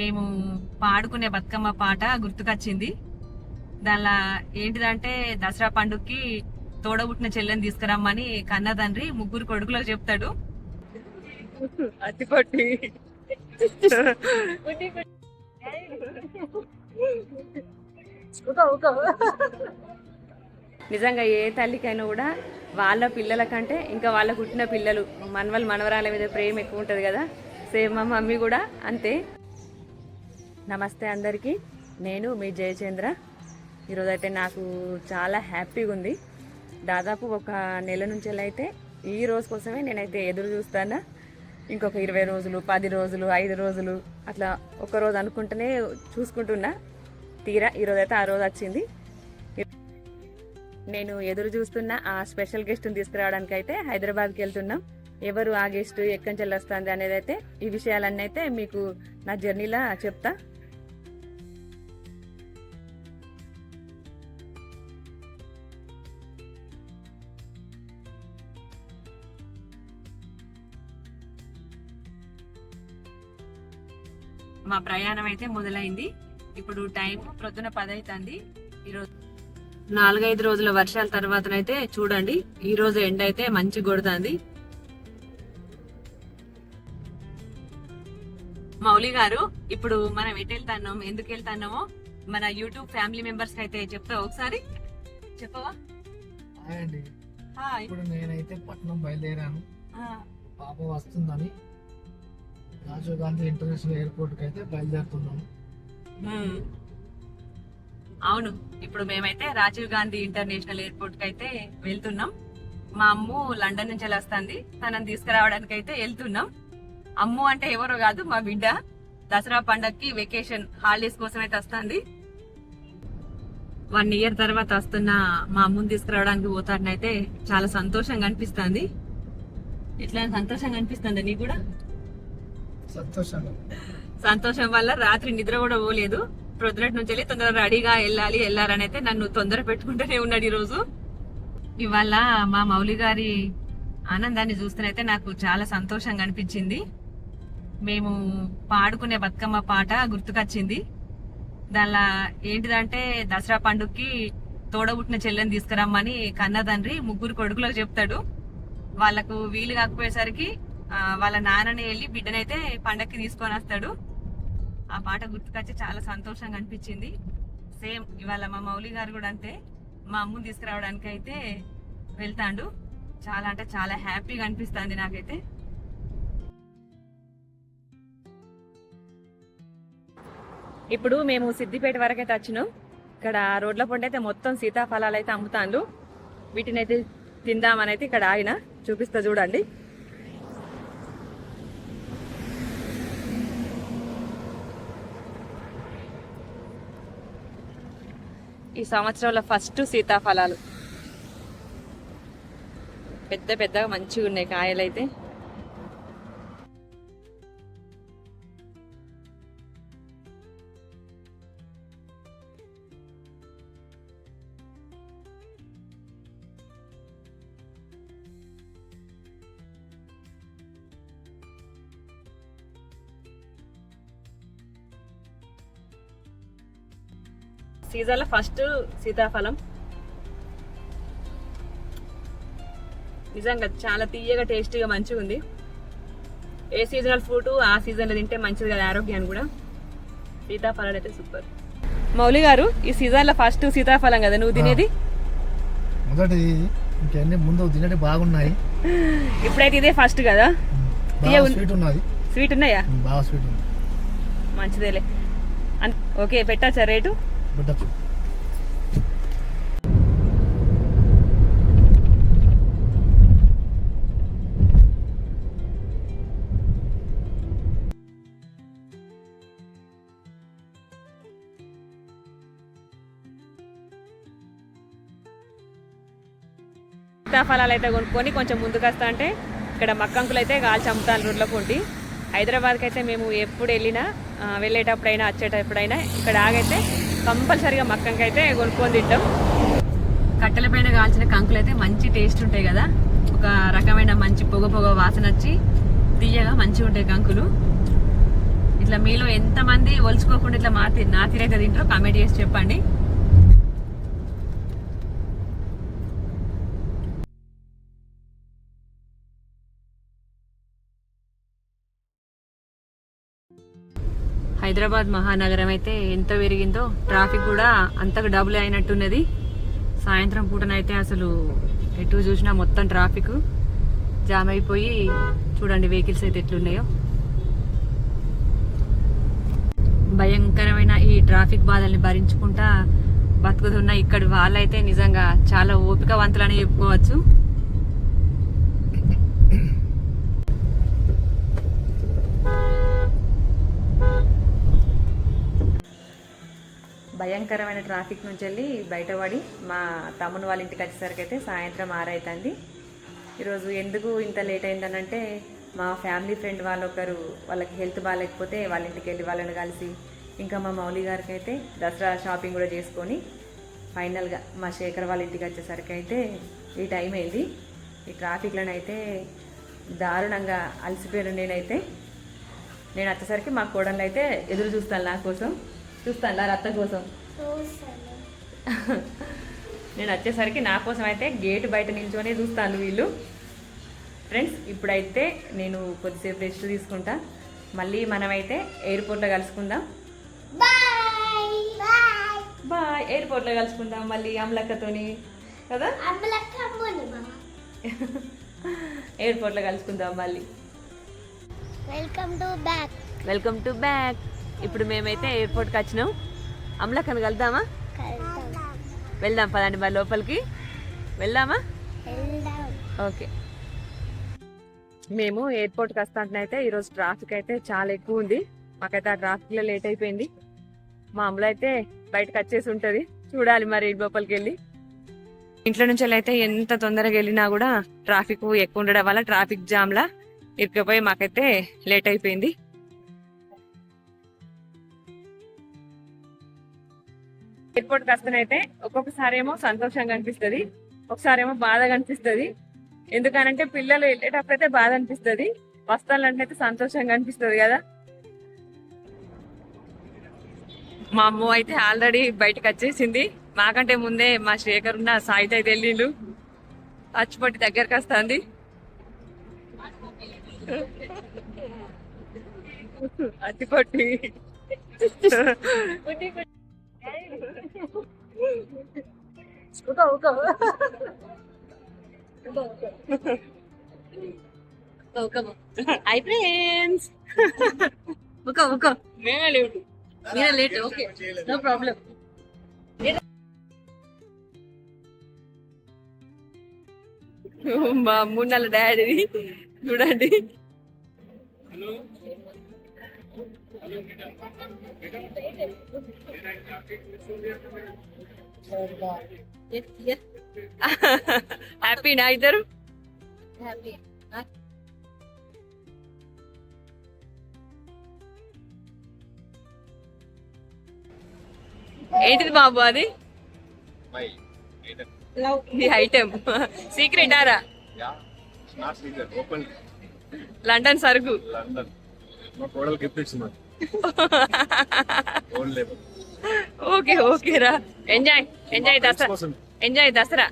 మేము పాడుకునే బతుకమ్మ పాట గుర్తుకొచ్చింది. దానిలో ఏంటిదంటే దసరా పండుగకి తోడబుట్టిన చెల్లెని తీసుకురమ్మని కన్న తండ్రి ముగ్గురు కొడుకులకు చెప్తాడు. అతిపట్టి. నిజంగా ఏ తల్లికైనా కూడా వాళ్ళ పిల్లల కంటే ఇంకా వాళ్ళ పుట్టిన పిల్లలు మనవలు మనవరాల మీద ప్రేమ ఎక్కువ ఉంటుంది కదా. సేమ్ మా మమ్మీ కూడా అంతే. నమస్తే అందరికీ. నేను మీ జయచంద్ర. ఈరోజైతే నాకు చాలా హ్యాపీగా ఉంది. దాదాపు ఒక నెల నుంచి అయితే ఈ రోజు కోసమే నేనైతే ఎదురు చూస్తాను. ఇంకొక ఇరవై రోజులు పది రోజులు ఐదు రోజులు అట్లా ఒక రోజు అనుకుంటూనే చూసుకుంటున్నా. తీరా ఈరోజు అయితే ఆ రోజు వచ్చింది. నేను ఎదురు చూస్తున్న ఆ స్పెషల్ గెస్ట్ని తీసుకురావడానికి అయితే హైదరాబాద్కి వెళ్తున్నాం. ఎవరు ఆ గెస్ట్ ఎక్కడి నుంచి వస్తుంది అనేది అయితే ఈ విషయాలన్నీ అయితే మీకు నా జర్నీలో చెప్తా. మా ప్రయాణం అయితే మొదలైంది. ఇప్పుడు టైం ప్రొద్దున పది అవుతుంది ఈరోజు నాలుగైదు రోజుల వర్షాల తర్వాతనైతే చూడండి ఈ రోజు ఎండ అయితే మంచి కొడుతుంది మౌలి గారు ఇప్పుడు మనం ఎటు వెళ్తాన్నాం ఎందుకు వెళ్తాన్నామో మన యూట్యూబ్ ఫ్యామిలీ మెంబర్స్ అయితే చెప్తావు ఒకసారి? చెప్పవా? ఇప్పుడు నేనైతే పట్నం బయలుదేరాను. పాప వస్తుందని రాజీవ్ గాంధీ ఇంటర్నేషనల్ ఎయిర్పోర్ట్కి అయితే బయలుదేరుతున్నాము. అవును ఇప్పుడు మేమైతే రాజీవ్ గాంధీ ఇంటర్నేషనల్ ఎయిర్పోర్ట్కి అయితే వెళ్తున్నాం. మా అమ్ము లండన్ నుంచి వస్తుంది. తనని తీసుకురావడానికి అయితే వెళ్తున్నాం. అమ్ము అంటే ఎవరో కాదు మా బిడ్డ. దసరా పండక్కి వెకేషన్ హాలిడేస్ కోసం అయితే వస్తుంది. వన్ ఇయర్ తర్వాత వస్తున్న మా అమ్మని తీసుకురావడానికి పోతాడనైతే చాలా సంతోషంగా అనిపిస్తుంది. ఇట్లా సంతోషంగా అనిపిస్తుంది నీకు కూడా? సంతోషం. సంతోషం వల్ల రాత్రి నిద్ర కూడా పోలేదు. ప్రొద్దునటి నుంచి వెళ్ళి తొందరగా రెడీగా వెళ్ళాలి వెళ్ళాలని అయితే నన్ను తొందర పెట్టుకుంటూనే ఉన్నాడు ఈరోజు. ఇవాళ మా మౌలి గారి ఆనందాన్ని చూస్తేనైతే నాకు చాలా సంతోషంగా అనిపించింది. మేము పాడుకునే బతుకమ్మ పాట గుర్తుకొచ్చింది. దానిలా ఏంటిదంటే దసరా పండుగకి తోడబుట్టిన చెల్లెని తీసుకురమ్మని కన్న తండ్రి ముగ్గురు కొడుకులకు చెప్తాడు. వాళ్ళకు వీలు కాకపోయేసరికి వాళ్ళ నాన్నని వెళ్ళి బిడ్డనైతే పండక్కి తీసుకొని వస్తాడు. ఆ పాట గుర్తుకొచ్చి చాలా సంతోషంగా అనిపించింది. సేమ్ ఇవాళ మా మౌలి గారు కూడా అంతే. మా అమ్ముని తీసుకురావడానికి అయితే వెళ్తాండు. చాలా అంటే చాలా హ్యాపీగా అనిపిస్తుంది నాకైతే. ఇప్పుడు మేము సిద్దిపేట వరకు అయితే వచ్చినాం. ఇక్కడ రోడ్ల పొండి అయితే మొత్తం సీతాఫలాలు అయితే అమ్ముతాండు. వీటినైతే తిందామని అయితే ఇక్కడ ఆయన చూపిస్తా చూడండి. ఈ సంవత్సరంలో ఫస్ట్ సీతాఫలాలు. పెద్ద పెద్దగా మంచిగా ఉన్నాయి కాయలైతే. సీజన్లో ఫస్ట్ సీతాఫలం. నిజంగా చాలా తీయగా టేస్టీగా మంచిగా ఉంది. ఏ సీజనల్ ఫ్రూట్ ఆ సీజన్లో తింటే మంచిది కదా ఆరోగ్యాన్ని కూడా. సీతాఫలాలు అయితే సూపర్. మౌలి గారు ఈ సీజన్లో ఫస్ట్ సీతాఫలం కదా నువ్వు తినేది? మొదటి ఇంకెన్ని ముందు తినటి బాగున్నాయి. ఇప్పుడైతే ఇదే ఫస్ట్ కదా. స్వీట్ ఉన్నది. స్వీట్ ఉన్నాయా? బాగా స్వీట్ ఉంది. మంచిదేలే. ఓకే పెట్టచ్చా రేటు? బిడ్డచ్చు సీతాఫలాలు అయితే కొనుక్కొని కొంచెం ముందుకు వస్తా అంటే ఇక్కడ మక్కంకులు అయితే కాల్చి అమ్ముతాను రోడ్ల పొంటి హైదరాబాద్కి అయితే మేము ఎప్పుడు వెళ్ళినా వెళ్ళేటప్పుడైనా వచ్చేటప్పుడైనా ఇక్కడ ఆగైతే కంపల్సరీగా మక్కంకి అయితే కొనుక్కొని తింటాం. కట్టెల పైన కాల్చిన కంకులు అయితే మంచి టేస్ట్ ఉంటాయి కదా. ఒక రకమైన మంచి పొగ పొగ వాసన వచ్చి తీయగా మంచిగా ఉంటాయి కంకులు. ఇట్లా మీలో ఎంతమంది ఒలుచుకోకుండా ఇట్లా మా తి- నా తిరైతే తింటారో కామెంట్ చేసి చెప్పండి. హైదరాబాద్ మహానగరం అయితే ఎంత పెరిగిందో ట్రాఫిక్ కూడా అంతకు డబుల్ అయినట్టున్నది. సాయంత్రం పూటనైతే అసలు ఎటు చూసినా మొత్తం ట్రాఫిక్ జామ్ అయిపోయి చూడండి వెహికల్స్ అయితే ఎట్లున్నాయో. భయంకరమైన ఈ ట్రాఫిక్ బాధల్ని భరించుకుంటా బతుకుతున్న ఇక్కడి వాళ్ళైతే నిజంగా చాలా ఓపికవంతులని చెప్పుకోవచ్చు. భయంకరమైన ట్రాఫిక్ నుంచి వెళ్ళి బయటపడి మా తమ్ముని వాళ్ళ ఇంటికి వచ్చేసరికి అయితే సాయంత్రం ఆరైతుంది. ఈరోజు ఎందుకు ఇంత లేట్ అయిందనంటే మా ఫ్యామిలీ ఫ్రెండ్ వాళ్ళు ఒకరు వాళ్ళకి హెల్త్ బాగాలేకపోతే వాళ్ళ ఇంటికి వెళ్ళి వాళ్ళని కలిసి ఇంకా మా మౌలి గారికి అయితే దసరా షాపింగ్ కూడా చేసుకొని ఫైనల్గా మా శేఖర్ వాళ్ళ ఇంటికి వచ్చేసరికి అయితే ఈ టైం అయింది. ఈ ట్రాఫిక్లోనైతే దారుణంగా అలసిపోయాను నేనైతే నేను వచ్చేసరికి మా కోడళ్ళు అయితే ఎదురు చూస్తాను నా కోసం. చూస్తాను నా రత్త కోసం? నేను వచ్చేసరికి నా కోసం అయితే గేట్ బయట నిల్చొని చూస్తాను వీళ్ళు. ఫ్రెండ్స్ ఇప్పుడైతే నేను కొద్దిసేపు రెస్ట్ తీసుకుంటా. మళ్ళీ మనమైతే ఎయిర్పోర్ట్లో కలుసుకుందాం. బాయ్ ఎయిర్పోర్ట్లో కలుసుకుందాం మళ్ళీ అమలక్కతోని. కదా? ఎయిర్పోర్ట్లో కలుసుకుందాం మళ్ళీ. Welcome to back welcome to back ఇప్పుడు మేమైతే ఎయిర్పోర్ట్కి వచ్చినాం. అమలక్కను కలుద్దామా? వెళ్దాం పదండి మరి లోపలికి. వెళ్దామా? ఓకే. మేము ఎయిర్పోర్ట్కి వస్తాంటనైతే ఈరోజు ట్రాఫిక్ అయితే చాలా ఎక్కువ ఉంది. మాకైతే ఆ ట్రాఫిక్లో లేట్ అయిపోయింది. మా అమ్మలో అయితే బయటకు వచ్చేసి ఉంటుంది. చూడాలి మరి లోపలికి వెళ్ళి. ఇంట్లో నుంచి అయితే ఎంత తొందరగా వెళ్ళినా కూడా ట్రాఫిక్ ఎక్కువ ఉండడం వల్ల ట్రాఫిక్ జామ్లా ఇరికపోయి మాకైతే లేట్ అయిపోయింది. ఎయిర్పోర్ట్కి వస్తేనైతే ఒక్కొక్కసారి ఏమో సంతోషంగా అనిపిస్తుంది ఒకసారి ఏమో బాధగా అనిపిస్తుంది. ఎందుకనంటే పిల్లలు వెళ్ళేటప్పుడు అయితే బాధ అనిపిస్తుంది వస్తానంటే అయితే సంతోషంగా అనిపిస్తుంది కదా. మా అమ్మ అయితే ఆల్రెడీ బయటకు వచ్చేసింది. మాకంటే ముందే మా శేఖర్ ఉన్న సాయిత అయితే వెళ్ళిండు. అచ్చిపట్టి దగ్గరకు వస్తుంది. అచ్చిపట్టి. హై ఫ్రెండ్స్ ఒక ఒక మేమే లేట్ మీరే లేట్ ఓకే నో ప్రాబ్లం మా మూడు డాడీ చూడండి హ్యాపీ నా ఇద్దరు? ఏంటిది బాబు అది? My item. ఈ ఐటెం సీక్రెట్ ఆరా లండన్ సరుకు. London. మా కోడలు గిఫ్ట్ ఇచ్చింది. ఓకే ఓకే రా enjoy enjoy Dasara enjoy Dasara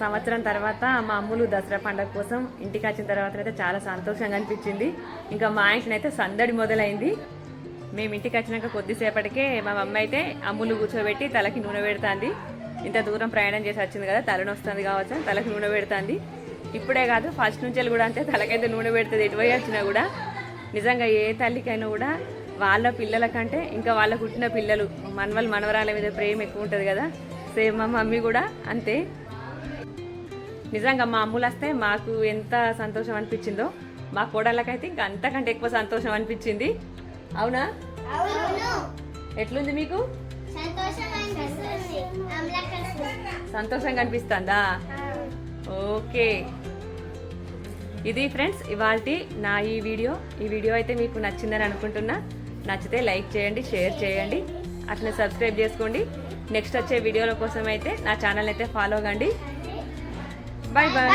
సంవత్సరం తర్వాత మా అమ్ములు దసరా పండగ కోసం ఇంటికి వచ్చిన తర్వాత అయితే చాలా సంతోషంగా అనిపించింది. ఇంకా మా ఇంటినైతే సందడి మొదలైంది. మేము ఇంటికి వచ్చినాక కొద్దిసేపటికే మా మమ్మీ అయితే అమ్ములు కూర్చోబెట్టి తలకి నూనె పెడుతుంది. ఇంత దూరం ప్రయాణం చేసి వచ్చింది కదా తలనొస్తుంది కావచ్చు తలకి నూనె పెడుతుంది. ఇప్పుడే కాదు ఫస్ట్ నుంచి కూడా అంతే తలకైతే నూనె పెడుతుంది ఎటువై వచ్చినా కూడా. నిజంగా ఏ తల్లికైనా కూడా వాళ్ళ పిల్లల కంటే ఇంకా వాళ్ళ పుట్టిన పిల్లలు మనవలు మనవరాల మీద ప్రేమ ఎక్కువ ఉంటుంది కదా. సేమ్ మా మమ్మీ కూడా అంతే. నిజంగా మా అమ్ములు వస్తే మాకు ఎంత సంతోషం అనిపించిందో మా కోడళ్ళకైతే ఇంకా అంతకంటే ఎక్కువ సంతోషం అనిపించింది. అవునా? అవును. ఎట్లుంది మీకు? సంతోషంగా అనిపిస్తుంది. ఓకే. ఇది ఫ్రెండ్స్ ఇవాళ నా ఈ వీడియో. ఈ వీడియో అయితే మీకు నచ్చిందని అనుకుంటున్నా. నచ్చితే లైక్ చేయండి షేర్ చేయండి. అట్లనే సబ్స్క్రైబ్ చేసుకోండి. నెక్స్ట్ వచ్చే వీడియోల కోసం అయితే నా ఛానల్ అయితే ఫాలో కండి బాయ్ బాయ్.